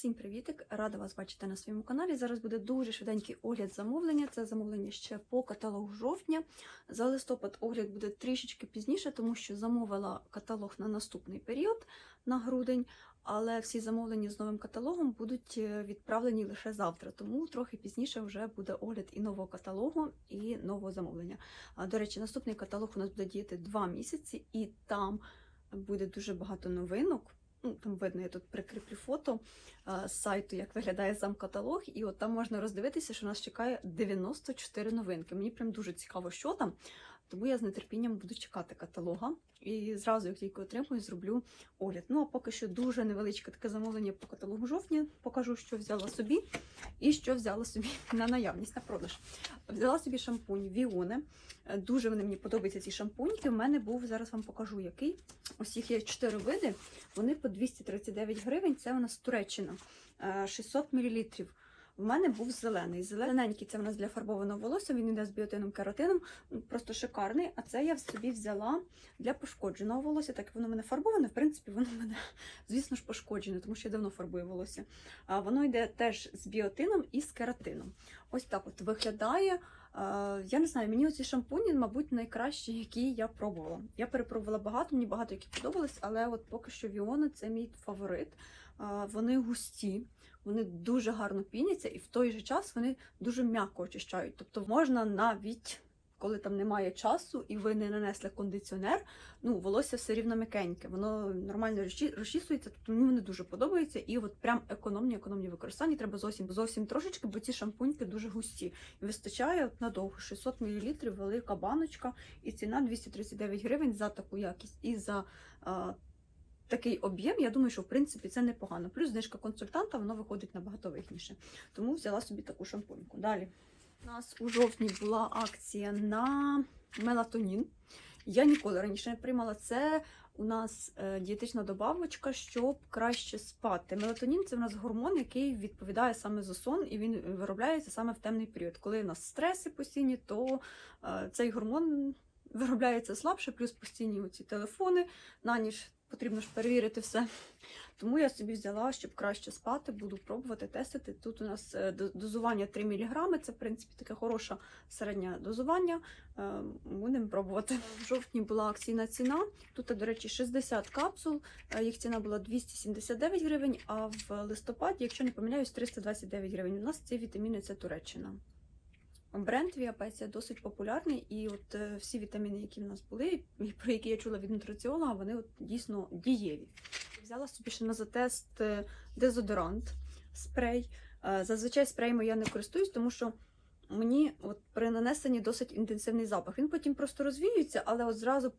Всім привітик! Рада вас бачити на своєму каналі. Зараз буде дуже швиденький огляд замовлення. Це замовлення ще по каталогу жовтня. За листопад огляд буде трішечки пізніше, тому що замовила каталог на наступний період на грудень. Але всі замовлення з новим каталогом будуть е, відправлені лише завтра, тому трохи пізніше вже буде огляд і нового каталогу, і нового замовлення. До речі, наступний каталог у нас буде діяти два місяці, і там буде дуже багато новинок. Ну, там видно, я тут прикріплю фото а, з сайту, як виглядає сам каталог, і от там можна роздивитися, що нас чекає 94 новинки. Мені прям дуже цікаво, що там. Тому я з нетерпінням буду чекати каталога. І зразу, як тільки отримую, зроблю огляд. Ну а поки що дуже невеличке таке замовлення по каталогу жовтня. Покажу, що взяла собі і що взяла собі на наявність на продаж. Взяла собі шампунь Віоне. Дуже вони мені подобаються ці шампуньки. У мене був зараз вам покажу який. Ось їх є 4 види. Вони по 239 гривень. Це у нас Туреччина 600 мл. У мене був зелений. Зелененький це в нас для фарбованого волосся, він йде з біотином кератином, просто шикарний. А це я собі взяла для пошкодженого волосся. Так як воно в мене фарбоване, в принципі, воно в мене, звісно ж, пошкоджене, тому що я давно фарбую волосся. А воно йде теж з біотином і з кератином. Ось так от виглядає. Я не знаю, мені оці шампуні, мабуть, найкращі, які я пробувала. Я перепробувала багато, мені багато які подобались, але от поки що Віона це мій фаворит. Вони густі, вони дуже гарно піняться, і в той же час вони дуже м'яко очищають. Тобто можна навіть. Коли там немає часу і ви не нанесли кондиціонер, ну волосся все рівно м'якеньке, воно нормально розчісується, тобто мені вони дуже подобаються. І от прям економні, економні використання треба зовсім зовсім трошечки, бо ці шампуньки дуже густі. І вистачає от надовго 600 мл, велика баночка, і ціна 239 гривень за таку якість і за. Такий об'єм, я думаю, що в принципі це непогано. Плюс знижка консультанта, воно виходить набагато вигідніше. Тому взяла собі таку шампуньку. Далі. У нас у жовтні була акція на мелатонін. Я ніколи раніше не приймала це. У нас е, дієтична добавочка, щоб краще спати. Мелатонін це в нас гормон, який відповідає саме за сон, і він виробляється саме в темний період. Коли у нас стреси постійні, то е, цей гормон виробляється слабше, плюс постійні оці телефони на ніч. Потрібно ж перевірити все. Тому я собі взяла, щоб краще спати, буду пробувати тестити. Тут у нас е, дозування 3 мг, це, в принципі, таке хороше середнє дозування. Е, будемо пробувати. В жовтні була акційна ціна. Тут, до речі, 60 капсул, е, їх ціна була 279 гривень, а в листопаді, якщо не помиляюсь, 329 гривень. У нас ці вітаміни це Туреччина. Бренд Віапеція досить популярний, і от е, всі вітаміни, які в нас були, про які я чула від нутриціолога, вони от дійсно дієві. Взяла собі ще на затест е, дезодорант, спрей. Е, зазвичай спреями я не користуюсь, тому що мені от при нанесенні досить інтенсивний запах. Він потім просто розвіюється, але от зразу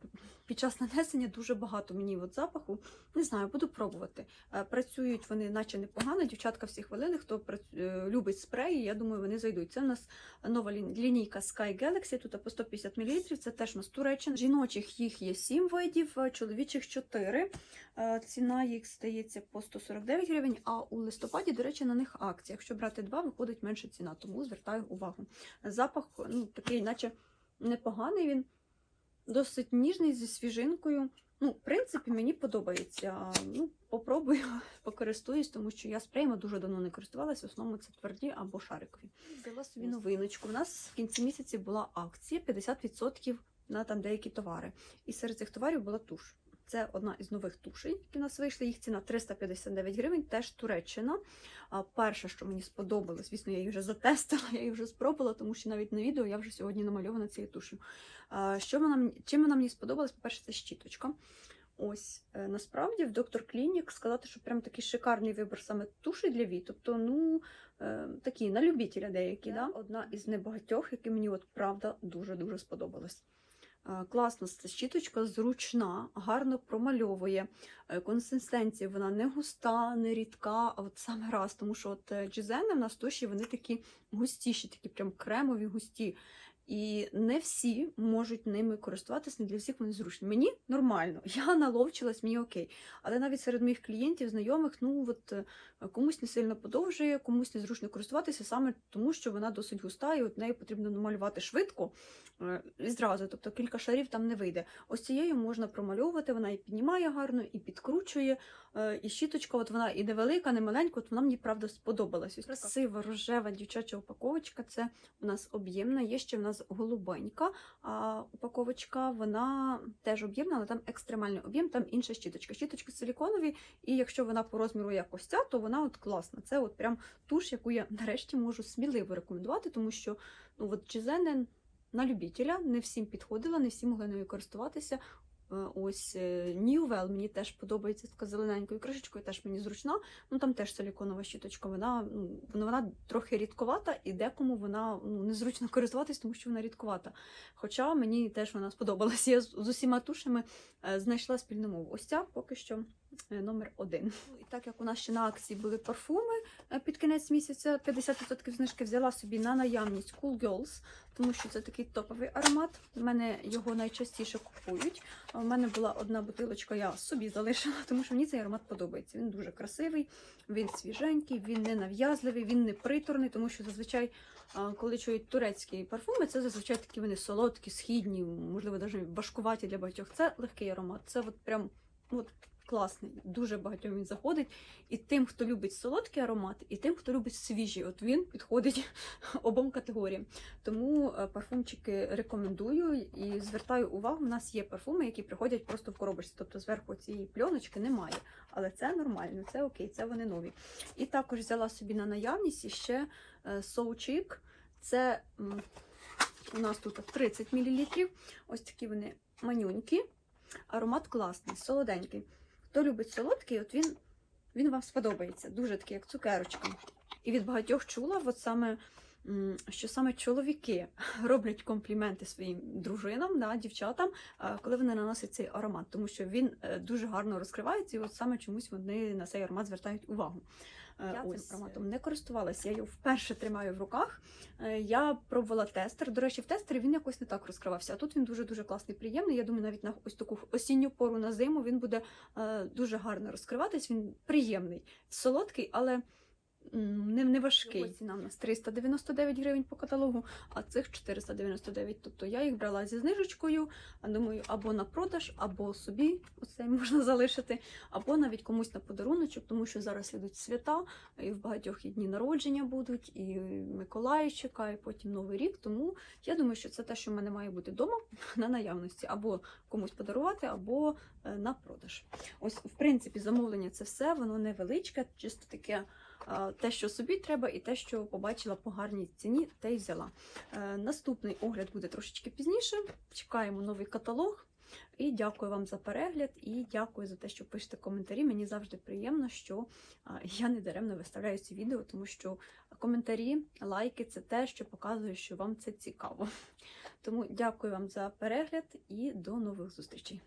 під час нанесення дуже багато мені от запаху. Не знаю, буду пробувати. Е, працюють вони, наче непогано. Дівчатка всі хвилини, хто е, любить спреї, я думаю, вони зайдуть. Це у нас нова лінійка Sky Galaxy, тут по 150 мл. Це теж у нас Туреччина. Жіночих їх є 7 видів, чоловічих 4. Е, ціна їх стається по 149 гривень, а у листопаді, до речі, на них акція. Якщо брати два, виходить менша ціна, тому звертаю увагу. Запах ну, такий, наче непоганий він, досить ніжний зі свіжинкою. Ну, В принципі, мені подобається. Ну, Попробую, покористуюсь, тому що я спреями дуже давно не користувалася, в основному це тверді або шарикові. Взяла собі новиночку. У нас в кінці місяці була акція 50% на там деякі товари. І серед цих товарів була туш. Це одна із нових тушей, які у нас вийшли. Їх ціна 359 гривень, теж Туреччина. Перше, що мені сподобалось, звісно, я її вже затестила, я її вже спробувала, тому що навіть на відео я вже сьогодні намальована цією тушею. Що вона, Чим вона мені сподобалась? По-перше, це щіточка. Ось, е, насправді, в доктор Клінік сказати, що прям такий шикарний вибір саме туші для вій. Тобто, ну, е, такі на любителя деякі. Да? Одна із небагатьох, які мені от правда дуже-дуже сподобалась. Класна щіточка, зручна, гарно промальовує. Е, консистенція вона не густа, не рідка, а от саме раз, тому що от джизени в нас туші вони такі густіші, такі прям кремові, густі. І не всі можуть ними користуватися, не для всіх вони зручні. Мені нормально, я наловчилась, мені окей. Але навіть серед моїх клієнтів, знайомих, ну от е, комусь не сильно подовжує, комусь незручно користуватися саме тому, що вона досить густа, і от нею потрібно намалювати швидко е, і зразу, тобто кілька шарів там не вийде. Ось цією можна промальовувати, вона і піднімає гарно, і підкручує. Е, І щіточка, от вона і невелика, не маленька, от вона мені правда сподобалась. Ось красива рожева дівчача упаковочка. Це у нас об'ємна. Є ще в нас голубенька а, упаковочка. Вона теж об'ємна, але там екстремальний об'єм, там інша щіточка. Щіточки силіконові, і якщо вона по розміру як ось ця, то вона от класна. Це от прям туш, яку я нарешті можу сміливо рекомендувати, тому що ну от Чизенен на любителя не всім підходила, не всі могли нею користуватися. Е, Ось е, мені теж подобається така зелененькою кришечкою, теж мені зручна. Ну там теж силіконова щіточка. Вона ну вона, трохи рідковата, і декому вона ну незручно користуватись, тому що вона рідковата. Хоча мені теж вона сподобалась. Я з, усіма тушами е, знайшла спільну мову. Ось ця поки що номер один. Ну, І так як у нас ще на акції були парфуми е, під кінець місяця, 50% знижки взяла собі на наявність Cool Girls, тому що це такий топовий аромат. У мене його найчастіше купують. У мене була одна бутилочка, я собі залишила, тому що мені цей аромат подобається. Він дуже красивий, він свіженький, він не нав'язливий, він не приторний, тому що зазвичай, коли чують турецькі парфуми, це зазвичай такі вони солодкі, східні, можливо, навіть важкуваті для багатьох. Це легкий аромат. Це от прям от класний, дуже багатьом він заходить. І тим, хто любить солодкі аромати, і тим, хто любить свіжі, от він підходить обом категоріям. Тому е, парфумчики рекомендую і звертаю увагу, у нас є парфуми, які приходять просто в коробочці, тобто зверху цієї пльоночки немає. Але це нормально, це окей, це вони нові. І також взяла собі на наявність ще соучик. Це у нас тут 30 мл. Ось такі вони манюнькі. Аромат класний, солоденький. Хто любить солодкий, от він, він вам сподобається. Дуже такий, як цукерочка. І від багатьох чула, от саме, що саме чоловіки роблять компліменти своїм дружинам, да, дівчатам, коли вони наносять цей аромат, тому що він е, дуже гарно розкривається, і от саме чомусь вони на цей аромат звертають увагу. Е, Я Ось цим ароматом не користувалася, я його вперше тримаю в руках. Е, Я пробувала тестер. До речі, в тестері він якось не так розкривався. А тут він дуже дуже класний, приємний. Я думаю, навіть на ось таку осінню пору на зиму він буде е, дуже гарно розкриватись. Він приємний, солодкий, але не, не важкий. Ціна в нас 399 гривень по каталогу, а цих 499. Тобто я їх брала зі знижечкою. Думаю, або на продаж, або собі оце можна залишити, або навіть комусь на подаруночок, тому що зараз ідуть свята, і в багатьох і дні народження будуть, і Миколай чекає, потім Новий рік. Тому я думаю, що це те, що в мене має бути вдома на наявності, або комусь подарувати, або е, на продаж. Ось, в принципі, замовлення це все, воно невеличке, чисто таке. Те, що собі треба, і те, що побачила по гарній ціні, те й взяла. Е, Наступний огляд буде трошечки пізніше. Чекаємо новий каталог. І дякую вам за перегляд, і дякую за те, що пишете коментарі. Мені завжди приємно, що я не даремно виставляю ці відео, тому що коментарі, лайки це те, що показує, що вам це цікаво. Тому дякую вам за перегляд і до нових зустрічей.